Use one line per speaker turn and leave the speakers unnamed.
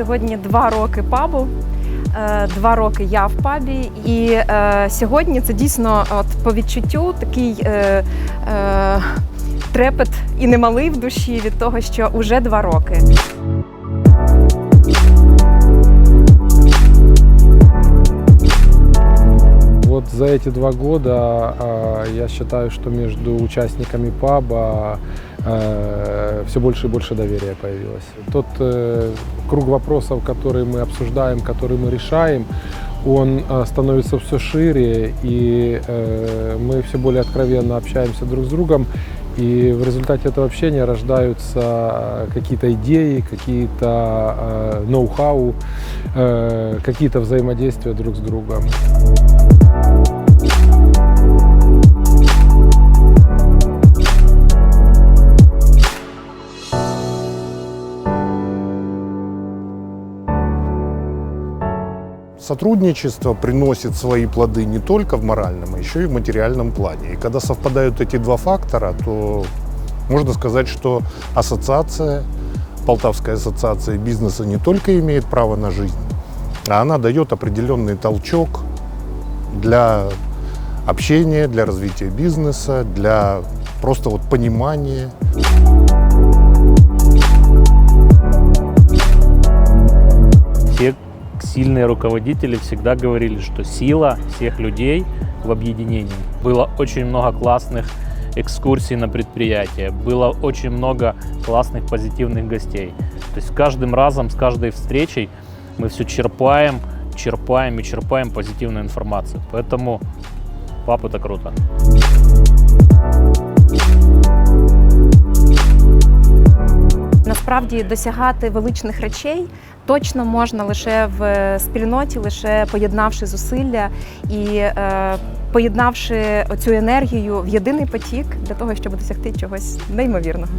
Сьогодні два роки пабу. е, Два роки я в пабі, і е, сьогодні це дійсно от по відчуттю такий е, е, трепет і немалий в душі від того, що уже два роки.
Вот за эти два года я считаю, что между участниками паба все больше и больше доверия появилось. Тот э, круг вопросов, которые мы обсуждаем, которые мы решаем, он э, становится все шире, и э, мы все более откровенно общаемся друг с другом. И в результате этого общения рождаются какие-то идеи, какие-то э, ноу-хау, э, какие-то взаимодействия друг с другом.
Сотрудничество приносит свои плоды не только в моральном, а еще и в материальном плане. И когда совпадают эти два фактора, то можно сказать, что ассоциация, Полтавская ассоциация бизнеса не только имеет право на жизнь, а она дает определенный толчок для общения, для развития бизнеса, для просто вот понимания
Сильные руководители всегда говорили, что сила всех людей в объединении. Было очень много классных экскурсий на предприятие, было очень много классных позитивных гостей. То есть с каждым разом, с каждой встречей мы все черпаем, черпаем и черпаем позитивную информацию. Поэтому пап это круто.
Насправді досягати величних речей точно можна лише в спільноті, лише поєднавши зусилля і е, поєднавши цю енергію в єдиний потік для того, щоб досягти чогось неймовірного.